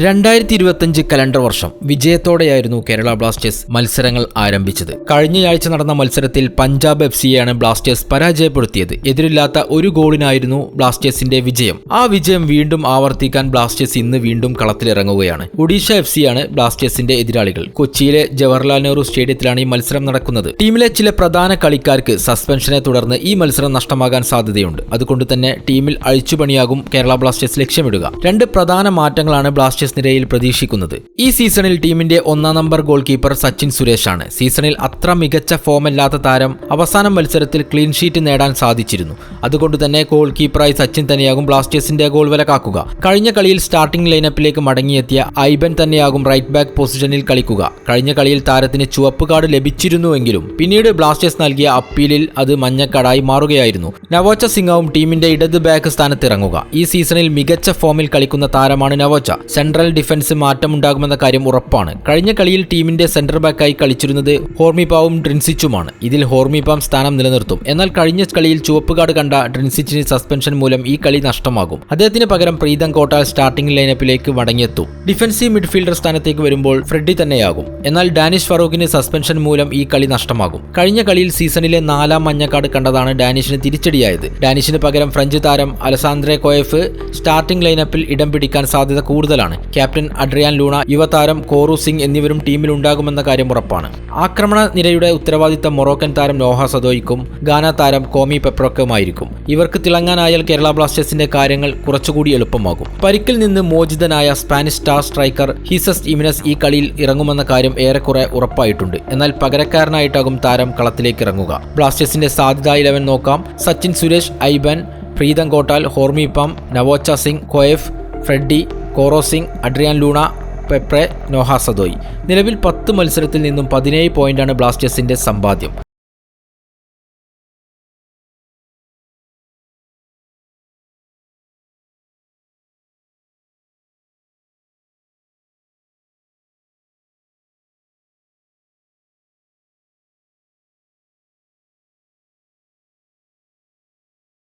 രണ്ടായിരത്തി ഇരുപത്തിയഞ്ച് കലണ്ടർ വർഷം. വിജയത്തോടെയായിരുന്നു കേരള ബ്ലാസ്റ്റേഴ്സ് മത്സരങ്ങൾ ആരംഭിച്ചത്. കഴിഞ്ഞയാഴ്ച നടന്ന മത്സരത്തിൽ പഞ്ചാബ് എഫ് സിയെയാണ് ബ്ലാസ്റ്റേഴ്സ് പരാജയപ്പെടുത്തിയത്. എതിരില്ലാത്ത ഒരു ഗോളിനായിരുന്നു ബ്ലാസ്റ്റേഴ്സിന്റെ വിജയം. ആ വിജയം വീണ്ടും ആവർത്തിക്കാൻ ബ്ലാസ്റ്റേഴ്സ് ഇന്ന് വീണ്ടും കളത്തിലിറങ്ങുകയാണ്. ഒഡീഷ എഫ് സിയാണ് ബ്ലാസ്റ്റേഴ്സിന്റെ എതിരാളികൾ. കൊച്ചിയിലെ ജവഹർലാൽ നെഹ്റു സ്റ്റേഡിയത്തിലാണ് ഈ മത്സരം നടക്കുന്നത്. ടീമിലെ ചില പ്രധാന കളിക്കാർക്ക് സസ്പെൻഷനെ തുടർന്ന് ഈ മത്സരം നഷ്ടമാകാൻ സാധ്യതയുണ്ട്. അതുകൊണ്ട് തന്നെ ടീമിൽ അഴിച്ചുപണിയാകും കേരള ബ്ലാസ്റ്റേഴ്സ് ലക്ഷ്യമിടുക. രണ്ട് പ്രധാന മാറ്റങ്ങളാണ് ബ്ലാസ്റ്റേഴ്സ് നിരയിൽ പ്രതീക്ഷിക്കുന്നത്. ഈ സീസണിൽ ടീമിന്റെ ഒന്നാം നമ്പർ ഗോൾ കീപ്പർ സച്ചിൻ സുരേഷാണ്. സീസണിൽ അത്ര മികച്ച ഫോമല്ലാത്ത താരം അവസാന മത്സരത്തിൽ ക്ലീൻ ഷീറ്റ് നേടാൻ സാധിച്ചിരുന്നു. അതുകൊണ്ട് തന്നെ ഗോൾ കീപ്പറായി സച്ചിൻ തന്നെയാകും ബ്ലാസ്റ്റേഴ്സിന്റെ ഗോൾ വില കാക്കുക. കഴിഞ്ഞ കളിയിൽ സ്റ്റാർട്ടിംഗ് ലൈനപ്പിലേക്ക് മടങ്ങിയെത്തിയ ഐബൻ തന്നെയാകും റൈറ്റ് ബാക്ക് പൊസിഷനിൽ കളിക്കുക. കഴിഞ്ഞ കളിയിൽ താരത്തിന് ചുവപ്പ് കാർഡ് ലഭിച്ചിരുന്നുവെങ്കിലും പിന്നീട് ബ്ലാസ്റ്റേഴ്സ് നൽകിയ അപ്പീലിൽ അത് മഞ്ഞക്കാടായി മാറുകയായിരുന്നു. നവോച്ച സിംഗാവും ടീമിന്റെ ഇടത് ബാക്ക് സ്ഥാനത്തിറങ്ങുക. ഈ സീസണിൽ മികച്ച ഫോമിൽ കളിക്കുന്ന താരമാണ് നവോച്ച. സെൻട്രൽ ഡിഫൻസ് മാറ്റമുണ്ടാകുമെന്ന കാര്യം ഉറപ്പാണ്. കഴിഞ്ഞ കളിയിൽ ടീമിന്റെ സെന്റർ ബാക്കായി കളിച്ചിരുന്നത് ഹോർമിപാവും ഡ്രിൻസിച്ചുമാണ്. ഇതിൽ ഹോർമിപാം സ്ഥാനം നിലനിർത്തും. എന്നാൽ കഴിഞ്ഞ കളിയിൽ ചുവപ്പ് കാർഡ് കണ്ട ഡ്രിൻസിച്ചിന് സസ്പെൻഷൻ മൂലം ഈ കളി നഷ്ടമാകും. അദ്ദേഹത്തിന് പകരം പ്രീതം കോട്ടാൽ സ്റ്റാർട്ടിംഗ് ലൈനപ്പിലേക്ക് മടങ്ങിയെത്തും. ഡിഫൻസീവ് മിഡ്ഫീൽഡർ സ്ഥാനത്തേക്ക് വരുമ്പോൾ ഫ്രെഡി തന്നെയാകും. എന്നാൽ ഡാനിഷ് ഫറൂഖിന് സസ്പെൻഷൻ മൂലം ഈ കളി നഷ്ടമാകും. കഴിഞ്ഞ കളിയിൽ സീസണിലെ നാലാം മഞ്ഞ കാർഡ് കണ്ടതാണ് ഡാനിഷിന് തിരിച്ചടിയായത്. ഡാനിഷിന് പകരം ഫ്രഞ്ച് താരം അലസാന്ദ്രെ കോയഫ് സ്റ്റാർട്ടിംഗ് ലൈനപ്പിൽ ഇടം പിടിക്കാൻ സാധ്യത കൂടുതലാണ്. ക്യാപ്റ്റൻ അഡ്രിയാൻ ലൂണ യുവതാരം കോറു സിംഗ് എന്നിവരും ടീമിൽ ഉണ്ടാകുമെന്ന കാര്യം ഉറപ്പാണ്. ആക്രമണ നിരയുടെ ഉത്തരവാദിത്തം മൊറോക്കൻ താരം നോഹ സദോയ്ക്കും ഗാന താരം കോമി പെപ്രോക്കുമായിരിക്കും ഇവർക്ക് തിളങ്ങാനായാൽ കേരള ബ്ലാസ്റ്റേഴ്സിന്റെ കാര്യങ്ങൾ കുറച്ചുകൂടി എളുപ്പമാകും. പരിക്കിൽ നിന്ന് മോചിതനായ Spanish star striker Jesus Jimenez ഈ കളിയിൽ ഇറങ്ങുമെന്ന കാര്യം ഏറെക്കുറെ ഉറപ്പായിട്ടുണ്ട്. എന്നാൽ പകരക്കാരനായിട്ടാകും താരം കളത്തിലേക്ക് ഇറങ്ങുക. ബ്ലാസ്റ്റേഴ്സിന്റെ സാധ്യത ഇലവൻ നോക്കാം. Sachin Suresh Aiban Pritam Kotal Hormipam Naocha Singh Coeff Fredy Koro Singh Adrian Luna Peprah Noah Sadaoui. നിലവിൽ പത്ത് മത്സരത്തിൽ നിന്നും പതിനേഴ് പോയിന്റാണ് ബ്ലാസ്റ്റേഴ്സിന്റെ സമ്പാദ്യം.